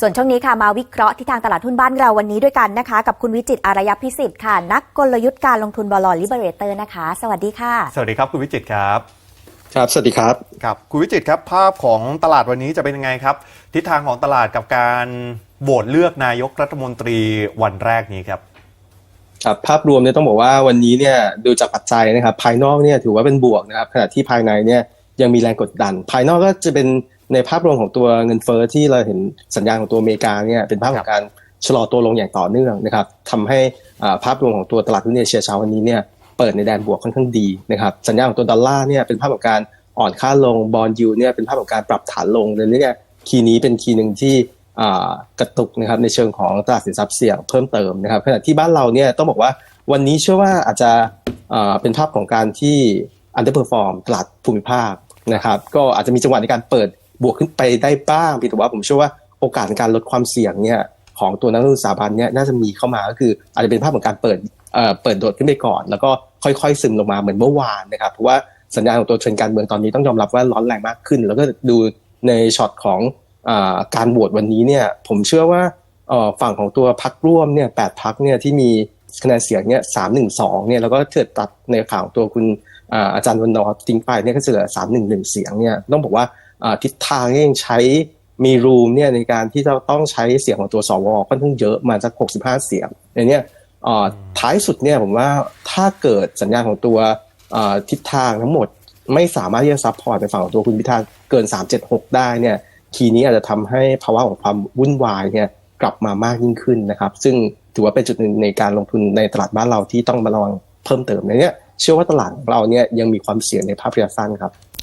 ส่วนช่วงนี้ค่ะมาวิเคราะห์ที่ทางตลาดหุ้นบ้านเราวันนี้ด้วยกันนะคะ กับคุณวิจิตรอารยพิสิทธิ์ค่ะ นักกลยุทธ์การลงทุนบอลลิเบเรเตอร์นะคะ สวัสดีค่ะ สวัสดีครับคุณวิจิตรครับ ครับ สวัสดีครับ ครับ คุณวิจิตรครับ ภาพของตลาดวันนี้จะเป็นยังไงครับ ทิศทางของตลาดกับการโหวตเลือกนายกรัฐมนตรีวันแรกนี้ครับครับภาพรวมเนี่ยต้องบอกว่าวันนี้เนี่ยดูจากปัจจัยนะครับ ภายนอกเนี่ยถือว่าเป็นบวกนะครับขณะที่ภายในเนี่ย ยังมีแรงกดดัน ภายนอกก็จะเป็นในภาพรวมของตัวเงินเฟ้อที่เราเห็นสัญญาณของตัวอเมริกาเนี่ยเป็นภาพของการชะลอตัวลงอย่างต่อเนื่องนะครับทำให้ภาพรวมของตัวตลาดหุ้นเอเชียเช้าวันนี้เนี่ยเปิดในแดนบวกค่อนข้างดีนะครับสัญญาณของตัวดอลลาร์เนี่ยเป็นภาพของการอ่อนค่าลงบอลยูเนี่ยเป็นภาพของการปรับฐานลงเลยเนี่ยคีย์นี้เป็นคีย์หนึ่งที่กระตุกนะครับในเชิงของตลาดสินทรัพย์เสี่ยงเพิ่มเติมนะครับขณะที่บ้านเราเนี่ยต้องบอกว่าวันนี้เชื่อว่าอาจจะเป็นภาพของการที่ underperform ตลาดภูมิภาค นะครับ ก็อาจจะมีจังหวะในการเปิดบวกขึ้นไปได้บ้างเพียงแต่ว่าผมเชื่อว่าโอกาสในการลดความเสี่ยงเนี่ยของตัวนักลงทุนสถาบันเนี่ยน่าจะมีเข้ามาก็คืออาจจะเป็นภาพของการเปิดเอ่อเปิดโดดขึ้นไปก่อน แล้วก็ค่อยๆซึมลงมาเหมือนเมื่อวานนะครับเพราะว่าสัญญาณของตัวเทรนด์การเมืองตอนนี้ต้องยอมรับว่าร้อนแรงมากขึ้น แล้วก็ดูในช็อตของอการโหวตวันนี้เนี่ยผมเชื่อว่าฝั่งของตัวพักร่วมเนี่ยแปดพักเนี่ยที่มี คะแนนเสียงเนี่ยสามหนึ่งสองเนี่ยแล้วก็เกิดตัดในข่าวตัวคุณอาอาจารย์วันนอทิ้งไปเนี่ยก็จะเหลือสามหนึ่งหนึ่งเสียงเนี่ยต้องบอกว่าทิศทางยังใช้มีรูมเนี่ยในการที่จะต้องใช้เสียงของตัวสวค่อนข้างเยอะมาจากหกสิบห้าเสียงในเนี้ยอ่อท้ายสุดเนี่ยผมว่าถ้าเกิดสัญญาณของตัวทิศทางทั้งหมดไม่สามารถที่จะซัพพอร์ตไปฝั่งของตัวคุณพิธาเกิน 376 ได้เนี่ยคีย์นี้อาจจะทำให้ภาวะของความวุ่นวายเนี่ยกลับมามากยิ่งขึ้นนะครับ ซึ่ง ถือว่าเป็นจุดหนึ่งในการลงทุนในตลาดบ้านเราที่ต้องมาระวังเพิ่มเติมในเนี้ยเชื่อว่าตลาดของเราเนี่ยยังมีความเสี่ยงในภาพระยะสั้นครับ